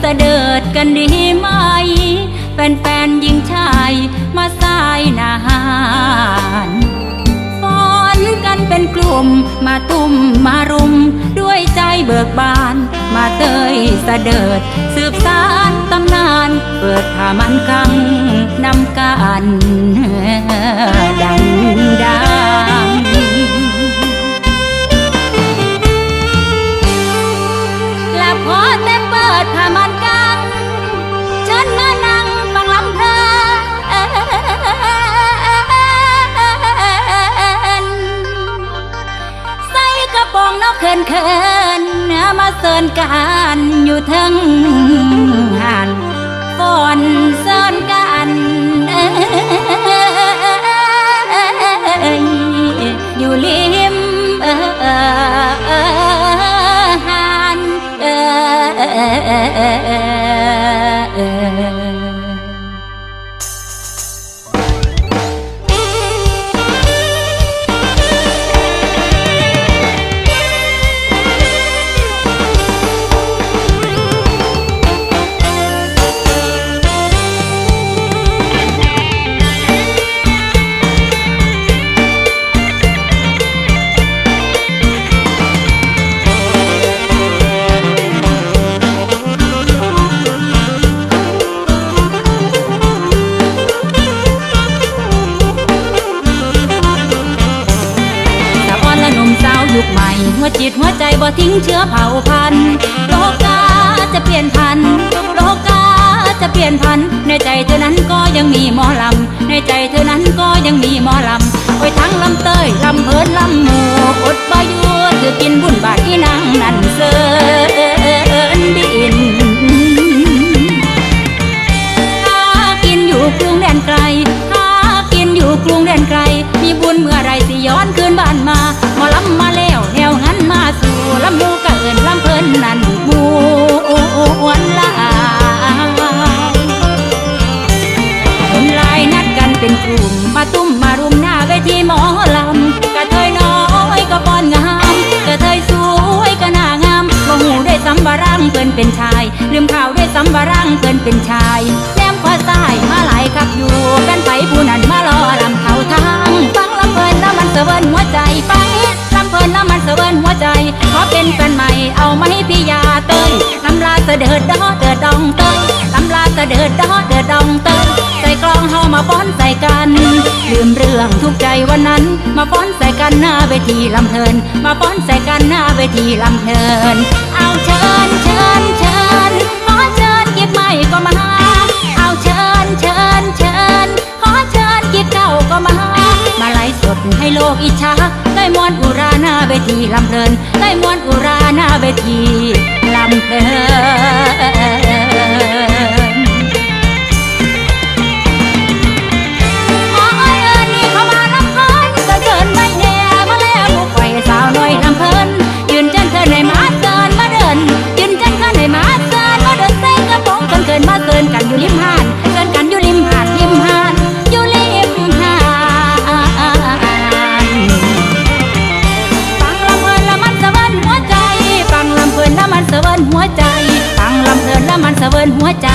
เสด็จกันดีไหม แฟนๆหญิงชายมาสายนานฟ้อนกันเป็นกลุ่มมาตุ้มมารุม ด้วยใจเบิกบาน มาเตยเสด็จสืบสารตำนาน เปิดผ้ามันกังนำการดัง กเขินเขินมาเสินกันอยู่ทั้งหันฝนเสินกันอยู่ลิมหันเออ จิตหัวใจบ่ทิ้งเชื้อเผ่าพันธุ์โลกาจะเปลี่ยนพันโลกาจะเปลี่ยนพันในใจเธอนั้นก็ยังมีหมอลำ ในใจเธอนั้นก็ยังมีหมอลำโอ้ยทั้งลำเตยลำเพลินลำหมูอดบ่อยู่ถือกินบุญบาทที่นางนั่น กลุ่มมาตุ้มมารุมหน้าเวทีหมอลำกระเทยน้อยก็ป้อนงามกระเทยสวยก็น่างามบ่หูได้ซ้ำบารังเพิ่นเป็นชายลืมข่าวได้ซ้ำบารังเพิ่นเป็นชายแนมขวาซ้ายมาหลายคักอยู่เป็นไผผู้นั้นมารอลำเขาทางฟังลำเพลินแล้วมันเสวินหัวใจไปลำเพลินแล้วมันเสวินหัวใจขอเป็นแฟนใหม่เอาไหมพี่ยาเตยลำลาเสด็จดอเดอดดองเตยลำลาเสด็จดอเดอดดองเตย มาป้อนใส่กัน ลืมเรื่องทุกใจวันนั้น มาป้อนใส่กันหน้าเวทีลำเพลิน มาป้อนใส่กันหน้าเวทีลำเพลิน เอาเชิญเชิญเชิญขอเชิญเกิ๊กใหม่ก็มา เอาเชิญเชิญเชิญขอเชิญเกิ๊กเก่าก็มา มาไลฟ์สดให้โลกอิจฉาได้มวนอุราหน้าเวทีลำเพลิน ได้มวนอุราหน้าเว นเกินมาเกินกันอยู่ริมหาดเกินกันอยู่ริมหาดริมหาดอยู่ริมหาดฟังลำเพลินละมันสะเวินหัวใจ ฟังลำเพลินละมันสะเวินหัวใจ ฟังลำเพลินละมันสะเวินหัวใจ